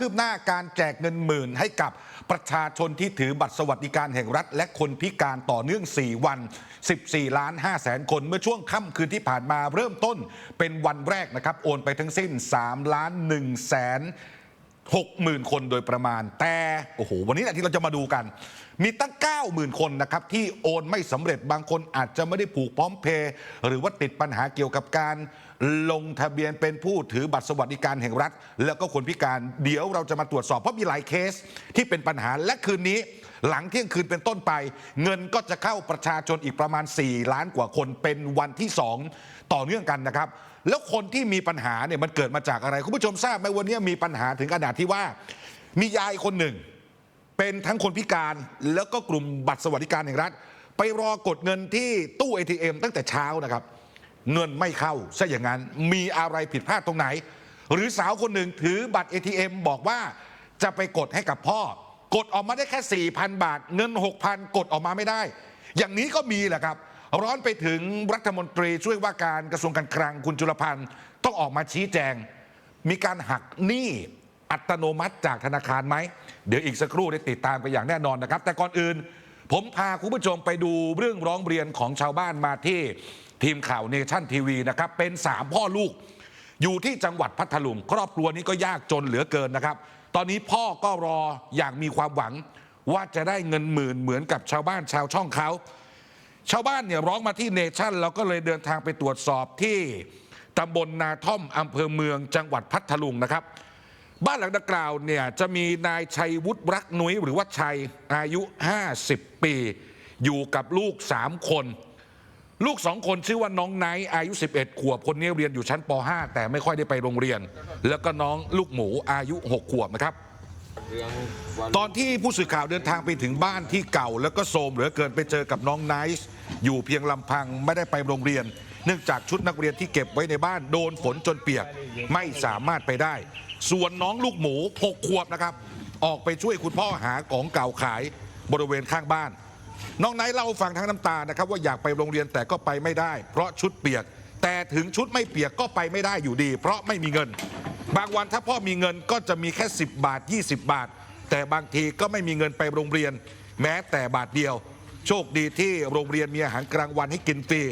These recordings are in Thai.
คืบหน้าการแจกเงินหมื่นให้กับประชาชนที่ถือบัตรสวัสดิการแห่งรัฐ และคนพิการต่อเนื่อง 4 วัน 14 ล้าน5แสนคน เมื่อช่วงค่ำคืนที่ผ่านมาเริ่มต้นเป็นวันแรกนะครับ โอนไปทั้งสิ้น 3 ล้าน1แสน 60,000 คนโดยประมาณ แต่โอ้โหวันนี้แหละที่เราจะมาดูกัน มีตั้ง 90,000 คนนะครับที่โอนไม่สำเร็จบางคนอาจจะไม่ได้ผูกพร้อมเพย์หรือว่าติดปัญหาเกี่ยวกับการ ลงทะเบียนเป็นผู้ถือบัตรสวัสดิการแห่งรัฐ แล้วก็คนพิการเดี๋ยวเราจะมาตรวจสอบเพราะมีหลายเคสที่เป็นปัญหาและคืนนี้ หลังเที่ยงคืนเป็นต้นไป เงินก็จะเข้าประชาชนอีกประมาณ 4 ล้านกว่าคนเป็นวันที่ 2 ต่อเนื่องกันนะครับ แล้วคนที่มีปัญหาเนี่ยมันเกิดมาจากอะไร คุณผู้ชมทราบไหมวันนี้มีปัญหาถึงขนาดที่ว่า มียายคนหนึ่ง เป็นทั้งคนพิการแล้วก็กลุ่มบัตรสวัสดิการแห่งรัฐ ไปรอกดเงินที่ตู้ ATM ตั้งแต่เช้านะครับ เงินไม่เข้าซะอย่างนั้นมีอะไรผิดพลาดตรงไหน หรือสาวคนหนึ่งถือบัตร ATM บอกว่าจะไปกดให้กับพ่อ กดออกมาได้แค่ 4,000 บาท เงิน 6,000 กดออกมาไม่ได้ อย่างนี้ก็มีแหละครับ ร้อนไปถึงรัฐมนตรีช่วยว่าการกระทรวงการคลังคุณจุลพันธ์ต้องออกมาชี้แจง มีการหักหนี้อัตโนมัติจากธนาคารไหม เดี๋ยวอีกสักครู่ได้ติดตามกันอย่างแน่นอนนะครับ แต่ก่อนอื่น ผมพาคุณผู้ชมไปดูเรื่องร้องเรียนของชาวบ้านมาที่ทีมข่าวเนชั่นทีวีนะครับ เป็นสามพ่อลูก อยู่ที่จังหวัดพัทลุงครอบครัวนี้ก็ยากจนเหลือเกินนะครับ ตอนนี้พ่อก็รออย่างมีความหวัง ว่าจะได้เงินหมื่นเหมือนกับชาวบ้านชาวช่องเขา ชาวบ้านเนี่ยร้องมาที่เนชั่นเราก็เลยเดินทางไปตรวจสอบที่ตำบลนาท่อมอำเภอเมืองจังหวัดพัทลุงนะครับ บ้านหลังดังกล่าวเนี่ยจะมีนายชัยวุฒิรักนุ้ยหรือว่าชัยอายุ 50 ปี อยู่กับลูก 3 คน ลูกสองคนชื่อว่าน้องไนท์อายุ 11 ขวบ คนนี้เรียนอยู่ชั้นป .5 แต่ไม่ค่อยได้ไปโรงเรียน แล้วก็น้องลูกหมูอายุ 6 ขวบนะครับ ตอนที่ผู้สื่อข่าวเดินทางไปถึงบ้านที่เก่า แล้วก็โทรมเหลือเกินไปเจอกับน้องไนท์อยู่เพียงลำพังไม่ได้ไปโรงเรียน เนื่องจากชุดนักเรียนที่เก็บไว้ในบ้านโดนฝนจนเปียกไม่สามารถไปได้ ส่วนน้องลูกหมูหกขวบนะครับ ออกไปช่วยคุณพ่อหาของเก่าขายบริเวณข้างบ้าน น้องไนท์เล่าฟังทั้งน้ำตานะครับว่าอยากไปโรงเรียนแต่ก็ไปไม่ได้ เพราะชุดเปียก แต่ถึงชุดไม่เปียกก็ไปไม่ได้อยู่ดี เพราะไม่มีเงิน บางวันถ้าพ่อมีเงินก็จะมีแค่ 10 บาท 20 บาท แต่บางทีก็ไม่มีเงินไปโรงเรียน แม้แต่บาทเดียว โชคดีที่โรงเรียนมีอาหารกลางวันให้กินฟรี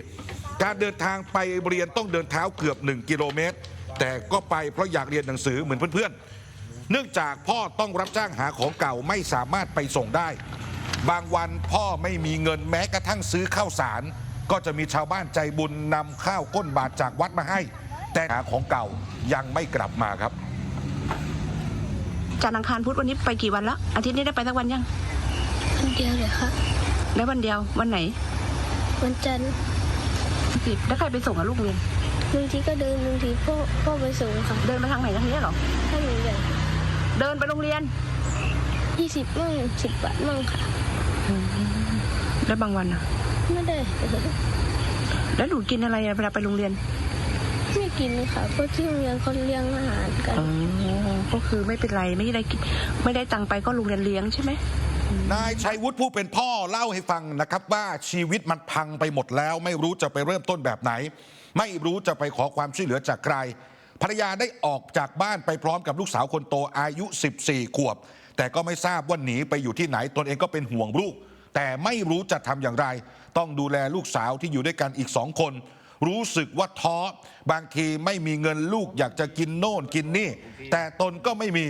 การเดินทางไปเรียนต้องเดินเท้าเกือบ 1 กิโลเมตร แต่ก็ไปเพราะอยากเรียนหนังสือเหมือนเพื่อนๆเนื่องจากพ่อต้องรับจ้างหาของเก่าไม่สามารถไปส่งได้ บางวันพ่อไม่มีเงินแม้กระทั่งซื้อข้าวสาร ก็จะมีชาวบ้านใจบุญนำข้าวก้นบาทจากวัดมาให้ แต่หาของเก่ายังไม่กลับมาครับ จันทร์อังคารพุธวันนี้ไปกี่วันละอาทิตย์นี้ได้ไปสักวันยังคนเดียวเลยครับได้วันเดียววันไหนวันจันทร์ผิดแล้วใครไปส่งอะลูกเรียนบางทีก็เดินบางทีพ่อพ่อไปส่งค่ะเดินไปทางไหนทางนี้เหรอถ้าหนูใหญ่เดินไปโรงเรียนยี่สิบมั่งสิบบาทมั่งค่ะ แล้วบางวันอะไม่ได้ แล้วหนูกินอะไรอะเวลาไปโรงเรียน ไม่กินค่ะเพราะที่โรงเรียนเขาเลี้ยงอาหารกัน อ๋อ ก็คือไม่เป็นไรไม่ได้กินไม่ได้ตังค์ไปก็โรงเรียนเลี้ยงใช่ไหมนายชัยวุฒิผู้เป็นพ่อเล่าให้ฟังนะครับ ว่าชีวิตมันพังไปหมดแล้ว ไม่รู้จะไปเริ่มต้นแบบไหน ไม่รู้จะไปขอความช่วยเหลือจากใครภรรยาได้ออกจากบ้านไปพร้อมกับลูกสาวคนโตอายุ 14 ขวบ แต่ก็ไม่ทราบว่าหนีไปอยู่ที่ไหนตนเองก็เป็นห่วงลูก แต่ไม่รู้จะทำอย่างไร ต้องดูแลลูกสาวที่อยู่ด้วยกันอีกสองคน รู้สึกว่าท้อบางทีไม่มีเงินลูกอยากจะกินโน่นกินนี่ แต่ตนก็ไม่มี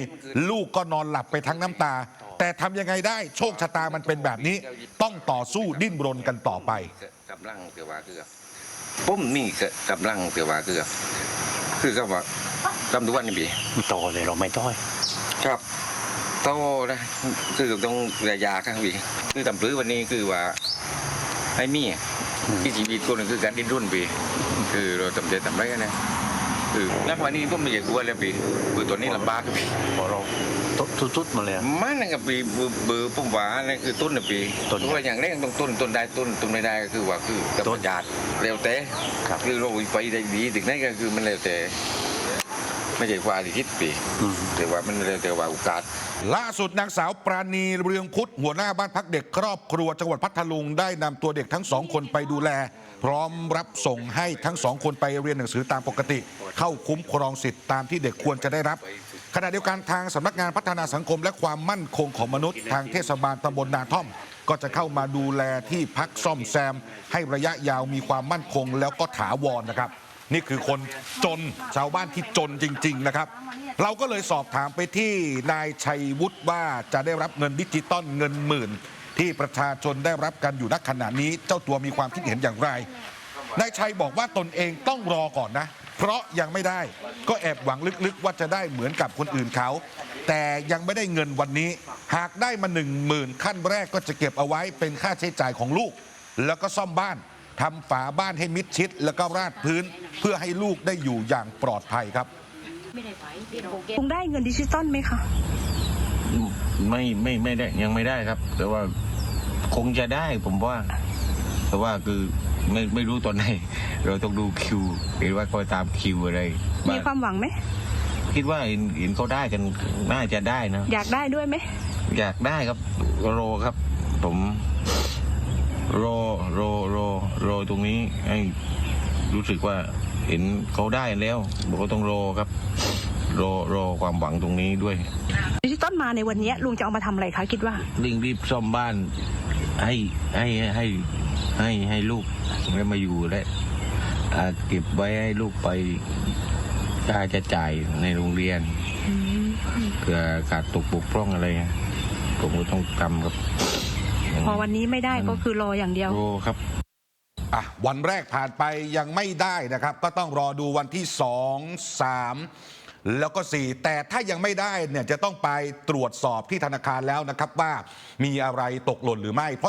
ลูกก็นอนหลับไปทั้งน้ำตา แต่ทำยังไงได้โชคชะตามันเป็นแบบนี้ ต้องต่อสู้ดิ้นรนกันต่อไปกำลังเกี่ยวว่าคือผมมีกำลังเกี่ยวว่าคือคือก็ว่าทำทุกวันนี่บีโตเลยเราไม่ต้อย ครับ โตนะคือต้องระยาข้างบีคือทำพื้นวันนี้คือว่าให้มีที่ชีวิตคนหนึงคือการดิ้นรุ่นบีคือเราทำใจทำไรกันนะคือแล้ววันนี้ผมไม่อยากกลัวเลยบีคือตัวนี้ลำบากบีพอเราทุดๆมาเลยมันนั่นกับปีเบอร์เบอร์ผมว่านั่นคือต้นนะปีต้นทุกอย่างแรกต้องต้นต้นได้ต้นต้นไม่ได้ก็คือว่าคือกับต้นญาติเร็วแต่ครับคือเราไปได้ดีถึงนั้นก็คือมันเร็วแต่ ไม่ใช่ว่าลิขิตปีอืมแต่ว่ามันเร็วแต่ว่าโอกาส ล่าสุดนางสาวปราณีเรืองพุทธหัวหน้าบ้านพักเด็กครอบครัวจังหวัดพัทลุงได้นำตัวเด็กทั้งสองคนไปดูแล พร้อมรับส่งให้ทั้งสองคนไปเรียนหนังสือตามปกติ เข้าคุ้มครองสิทธิ์ตามที่เด็กควรจะได้รับขขณะเดียวกันทางสำนักงานพัฒนาสังคมและความมั่นคงของมนุษย์ ทางเทศบาลตำบลนาท่อม ก็จะเข้ามาดูแลที่พักซ่อมแซม ให้ระยะยาวมีความมั่นคงแล้วก็ถาวรนะครับ นี่คือคนจนชาวบ้านที่จนจริง ๆ นะครับ เราก็เลยสอบถามไปที่นายชัยวุฒิว่าจะได้รับเงินดิจิตอลเงินหมื่น ที่ประชาชนได้รับกันอยู่ณขณะนี้ เจ้าตัวมีความคิดเห็นอย่างไรนายชัยบอกว่าตนเองต้องรอก่อนนะ เพราะยังไม่ได้ก็แอบหวังลึกๆ ว่าจะได้เหมือนกับคนอื่นเขา แต่ยังไม่ได้เงินวันนี้ หากได้มาหนึ่งหมื่นขั้นแรกก็จะเก็บเอาไว้เป็นค่าใช้จ่ายของลูก แล้วก็ซ่อมบ้าน ทำฝาบ้านให้มิดชิด แล้วก็ราดพื้น เพื่อให้ลูกได้อยู่อย่างปลอดภัยครับลุงได้เงินดิจิตอลไหมคะไม่ไม่ไม่ได้ยังไม่ได้ครับ แต่ว่าคงจะได้ผมว่า แต่ว่าคือไม่ไม่รู้ตอนไหน เราต้องดูคิวเห็นว่าคอยตามคิวอะไรมีความหวังไหมคิดว่าเห็นเห็นเขาได้กันน่าจะได้นะอยากได้ด้วยไหมอยากได้ครับรอครับ ผม รอรอรอรอตรงนี้ให้รู้สึกว่าเห็นเขาได้แล้วบอกว่าต้องรอครับรอรอความหวังตรงนี้ด้วยดิจิตอลมาในวันนี้ลุงจะเอามาทำอะไรคะคิดว่ารีบรีบซ่อมบ้าน ให้ให้ให้ให้ให้ลูกแล้วมาอยู่และอ่าเก็บไว้ให้ลูกไปค่าจะจ่ายในโรงเรียนเผื่อขาดตกบกพร่องอะไรเงี้ยผมก็ต้องทำครับ พอวันนี้ไม่ได้ก็คือรออย่างเดียว โอ้ครับอะวันแรกผ่านไปยังไม่ได้นะครับ ก็ต้องรอดูวันที่ 2 3 แล้วก็ 4 แต่ถ้ายังไม่ได้เนี่ยจะต้องไปตรวจสอบที่ธนาคารแล้วนะครับว่ามีอะไรตกหล่นหรือไม่